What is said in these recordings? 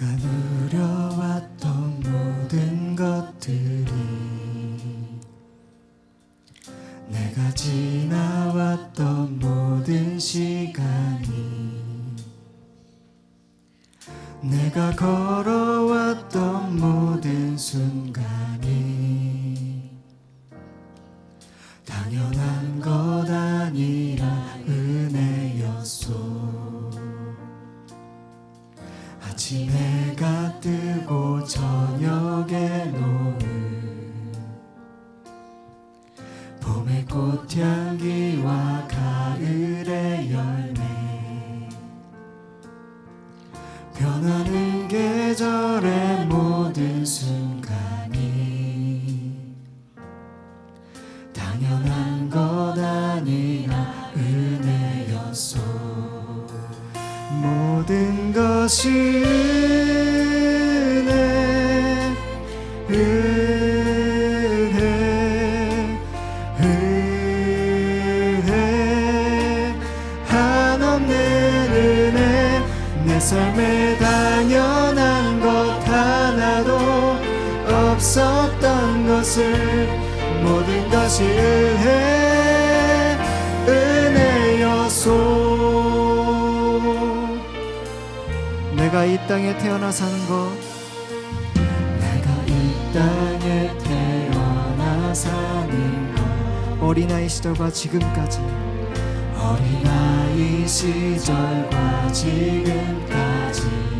내 해가 뜨고 저녁에 없었던 것을 모든 것이 은혜 은혜였소. 내가 이 땅에 태어나 사는 것 내가 이 땅에 태어나 사는 것 어린아이 시절과 지금까지. 어린아이 시절과 지금까지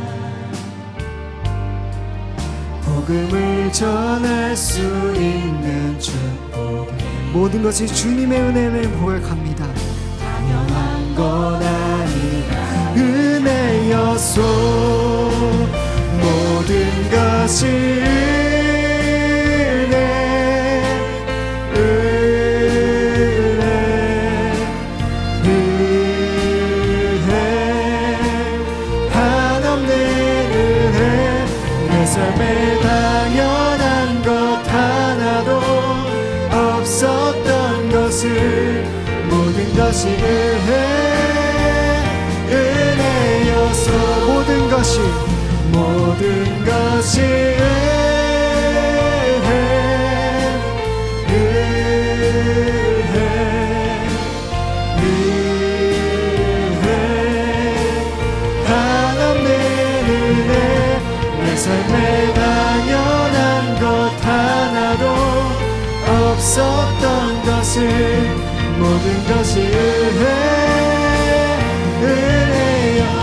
복음을 전할 수 있는 축복 모든 것이 주님의 은혜를 고백합니다. 당연한 것 아니라 은혜였소. 모든 것이 것이 모든 것이 없었던 것을 모든 것이 은혜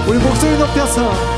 우리 목소리 높여서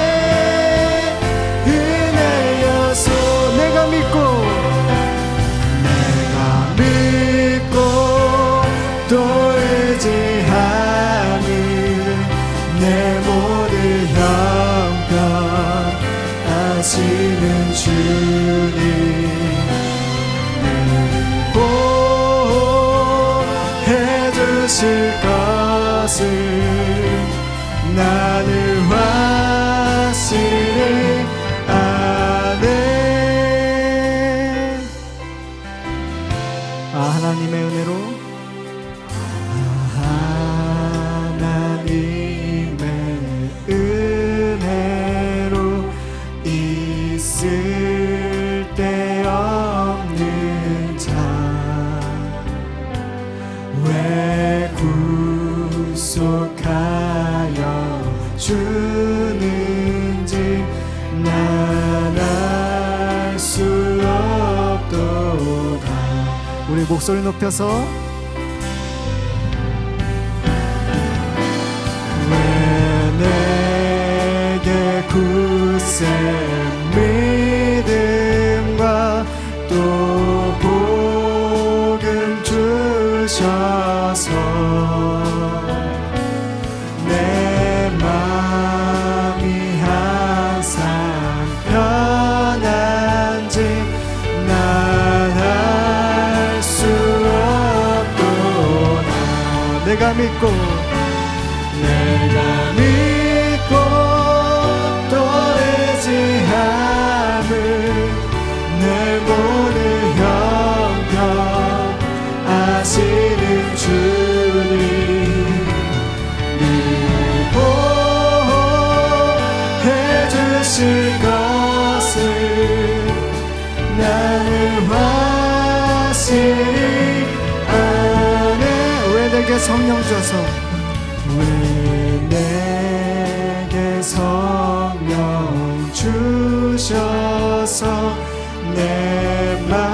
そう me cura. 주셔서. 왜 내게 성령 주셔서 내맘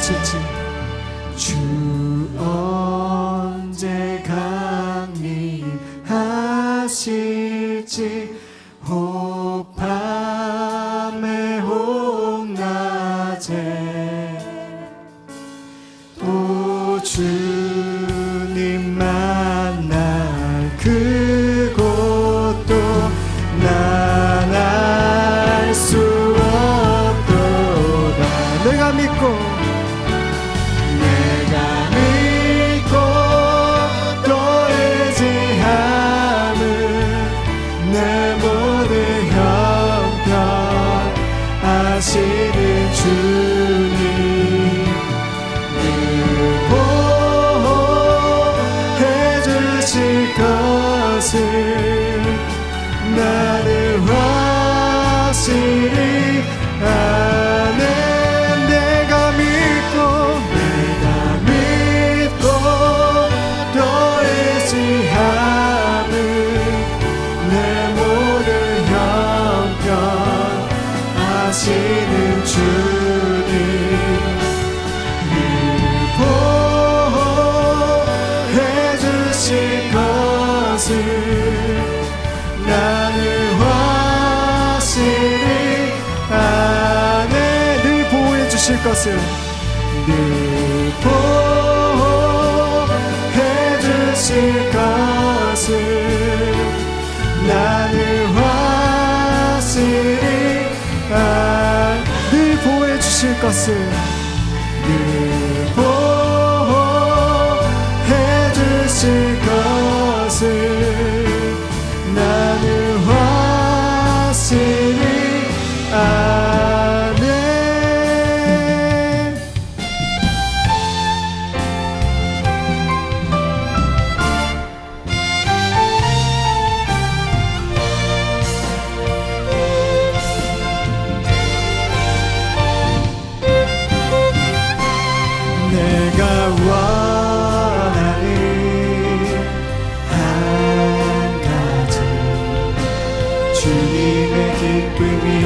到奇。see Pentecostal. Yeah. We me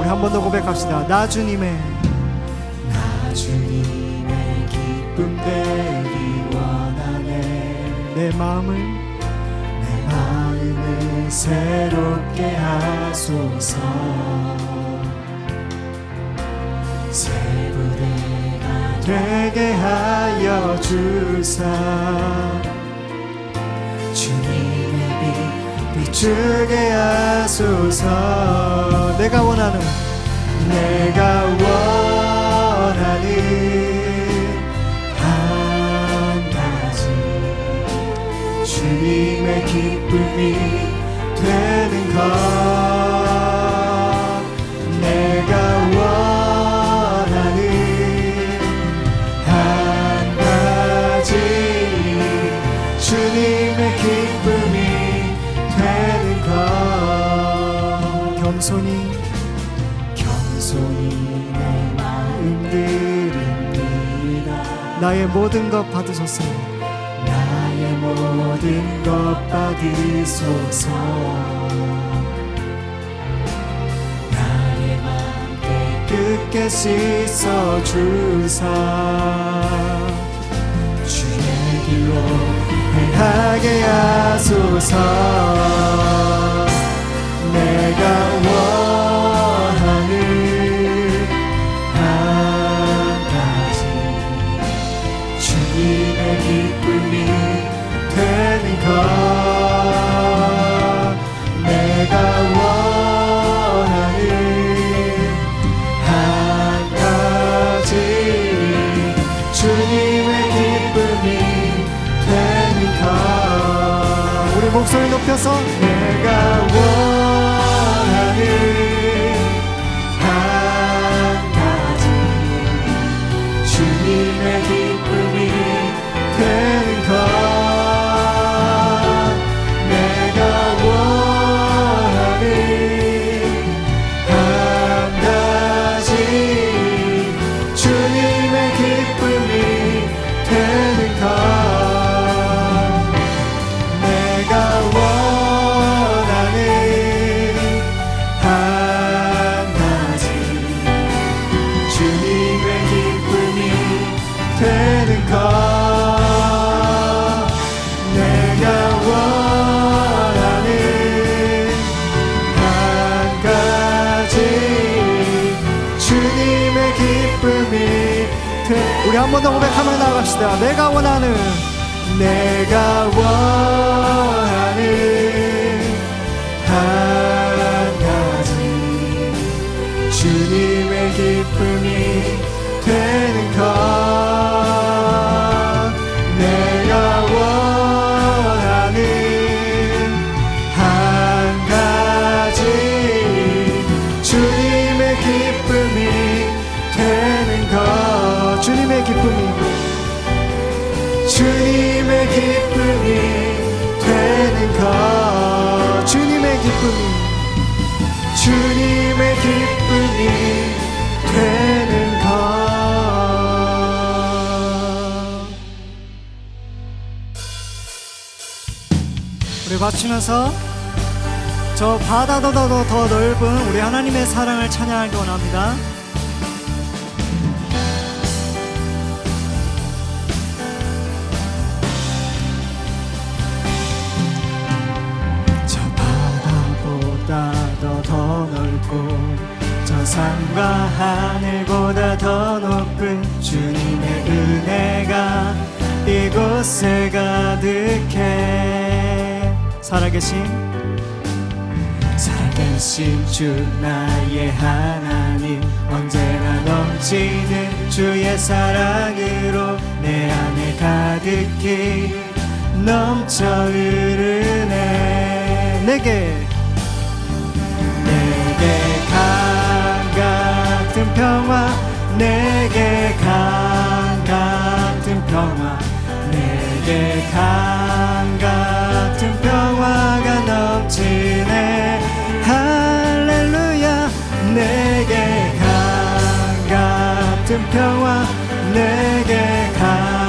우리 한 번 더 고백합시다. 나 주님의 나 주님의 기쁨 되기 원하네. 내 마음을 내 마음을 새롭게 하소서. 새 부대가 되게 하여 주사 빛 비추게 하소서. 내가 원하는 내가 원하는 한 가지. 주님의 기쁨이 되는 것 나의 모든 것 받으셨으니 나의 모든 것 받으소서. 나의 맘 깨끗게 씻어 주사. 주의 길로 행하게 하소서. 내가 원 목소 더 고백하며 나갑시다. 내가 원하는 내가 원하는 한 가지 주님의 기쁨이 되는 것. 내가 원하는 한 가지. 주님의 기쁨이 되는 것 기쁨이 주님의 기쁨이 되는 것. 주님의 기쁨이 주님의 기쁨이 되는 것. 우리 바치면서 저 더, 더 넓은 우리 하나님의 사랑을 찬양하기 원합니다 저 산과 하늘보다 더 높은 주님의 은혜가 이곳에 가득해. 살아계신? 살아계신 주 나의 하나님 언제나 넘치는 주의 사랑으로 내 안에 가득히 넘쳐 흐르네. 내게. 내게 강 같은 평화 내게 강 같은 평화 내게 강 같은 평화가 넘치네. 할렐루야 내게 강 같은 평화 내게 강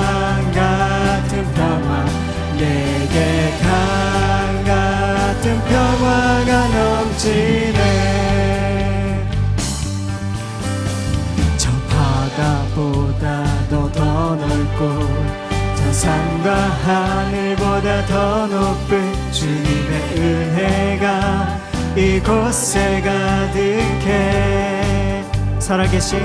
더 넓고 저 산과 하늘보다 더 높은 주님의 은혜가 이곳에 가득해. 살아계신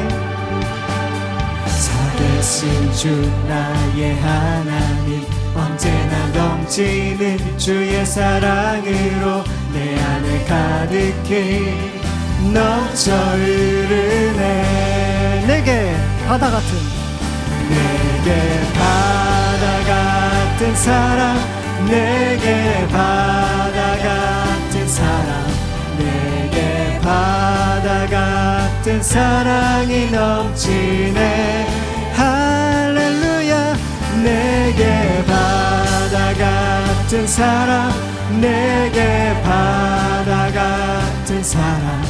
살아계신 주 나의 하나님 언제나 넘치는 주의 사랑으로 내 안에 가득히 넘쳐 흐르네. 내게 바다 같은 내게 바다 같은 사랑 내게 바다 같은 사랑 내게 바다 같은 사랑이 넘치네. 할렐루야. 내게 바다 같은 사랑 내게 바다 같은 사랑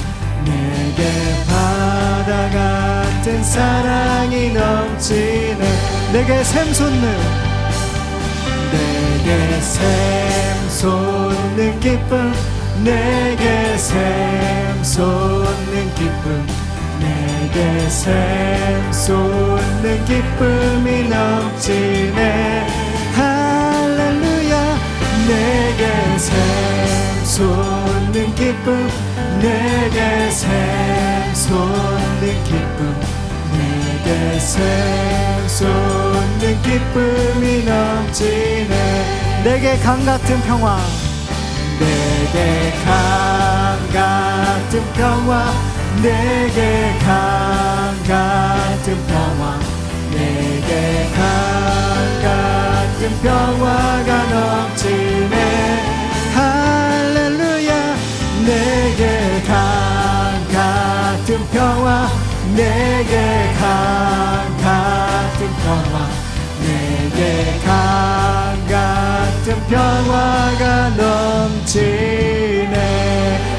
내게 바다 같은 사랑이 넘치네 내게 샘솟는 내게 샘솟는 기쁨 내게 샘솟는 기쁨 내게 샘솟는 기쁨이 넘치네. 할렐루야. 내게 샘솟는 기쁨 내게 샘솟는 기쁨 내게 샘솟는 기쁨이 넘치네. 내게 강 같은 평화. 내게 강 같은 평화. 내게 강 같은 평화. 내게 강 같은 평화가 넘치네. 할렐루야. 내게 강 같은 평화. 내게 강 같은 평화 내게 강 같은 평화가 넘치네.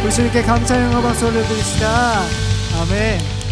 우리 주님께 감사 영화 박수 올려드립시다. 아멘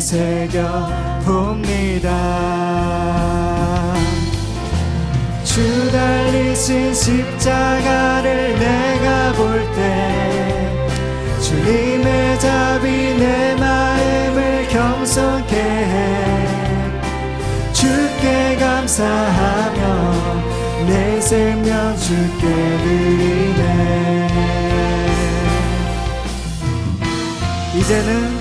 새겨 봅니다. 주 달리신 십자가를 내가 볼 때 주님의 답이 내 마음을 경솔케 해. 주께 감사하며 내 생명 주께 드리네. 이제는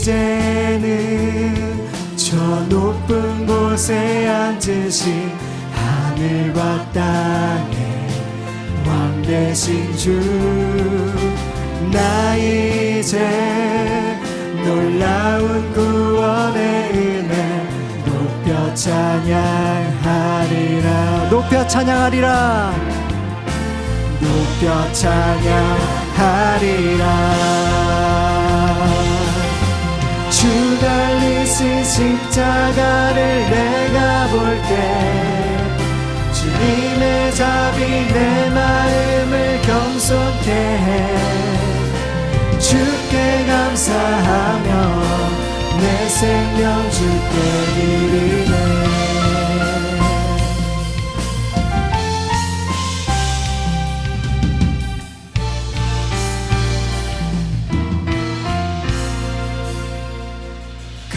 이제는 저 높은 곳에 앉으신 하늘과 땅의 왕 되신 주 나 이제 놀라운 구원의 은혜 높여 찬양하리라. 높여 찬양하리라. 높여 찬양하리라 주 달리신 십자가를 내가 볼 때 주님의 답이 내 마음을 경솔케 해. 주께 감사하며 내 생명 주께 드리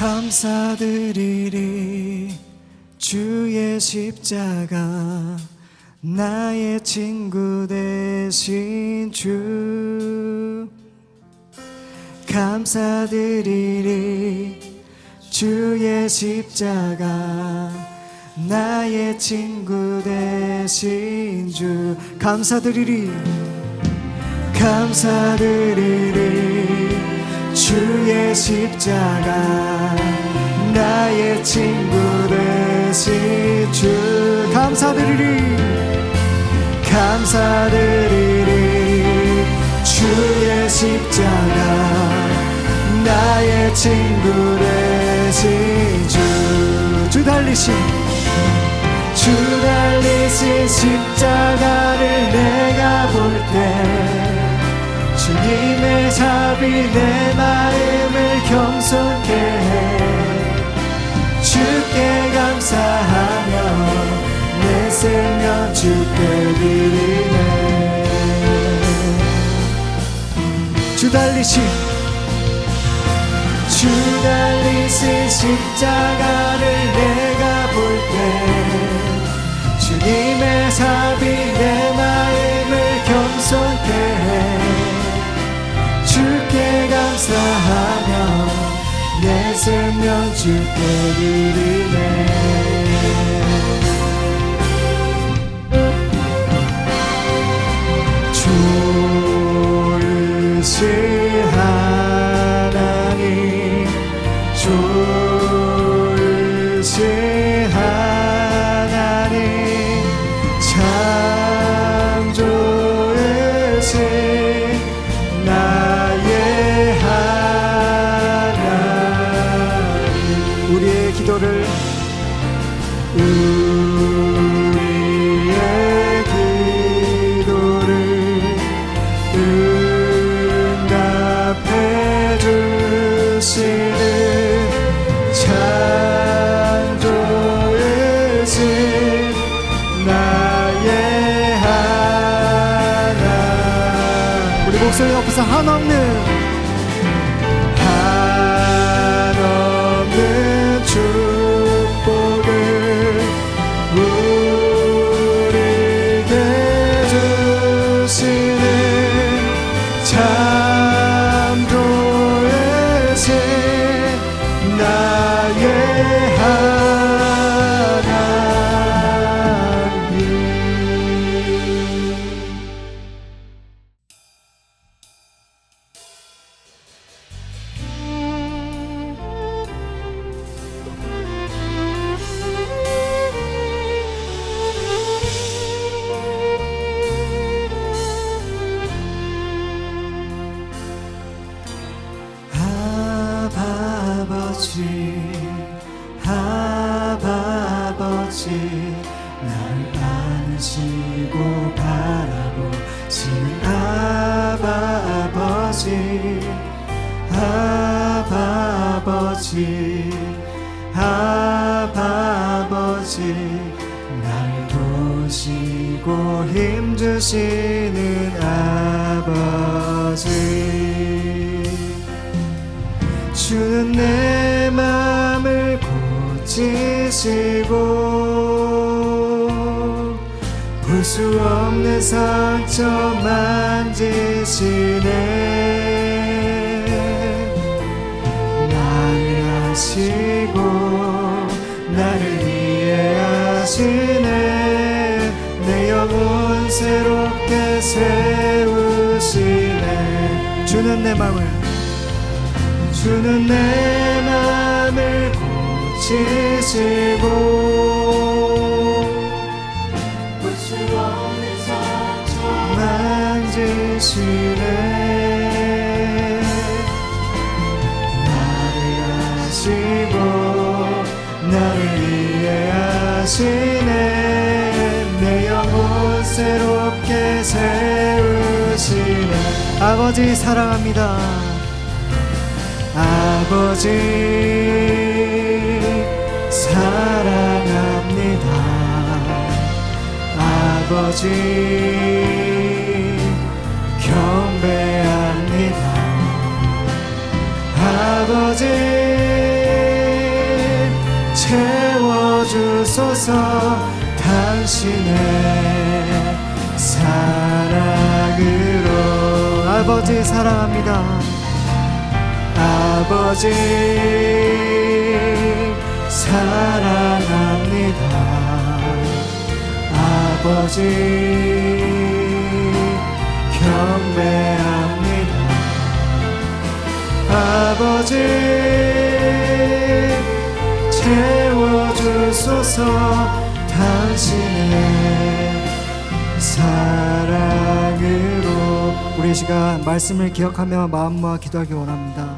감사드리리. 주의 십자가 나의 친구 되신 주. 감사드리리. 주의 십자가 나의 친구 되신 주. 감사드리리. 감사드리리 주의 십자가 나의 친구 되신 주 감사드리리 감사드리리. 주의 십자가 나의 친구 되신 주 주 달리신 주 달리신 십자가를 내가 볼 때 주님 의 잡이 내 마음을 경솔케 해. 주께 감사하며 내 생명 주께 드리네. 주 달리신 주 달리신 십자가를 내가 볼 때 주님의 sab이 내 마음을 경솔케 해 감사하며 내 생명 주께 드리네. 좋 날 안으시고 바라보시는 아버지 아버지 아버지. 날 도시고 힘주시는 아버지. 주는 내 맘을 고치시고 상처 만지시네. 나를 아시고 나를 이해하시네. 내 영혼 새롭게 세우시네. 주는 내 맘을 주는 내 맘을 고치시고 만지시네 나를 아시고 나를 이해하시네. 내 영혼 새롭게 세우시네. 아버지 사랑합니다. 아버지 사랑합니다. 아버지 아버지 채워주소 채워주소서 당신의 사랑으로. 아버지 사랑합니다. 아버지 사랑합니다. 아버지 경배합니다 아버지 채워주소서 당신의 사랑으로. 우리 이 시간 말씀을 기억하며 마음 모아 기도하기 원합니다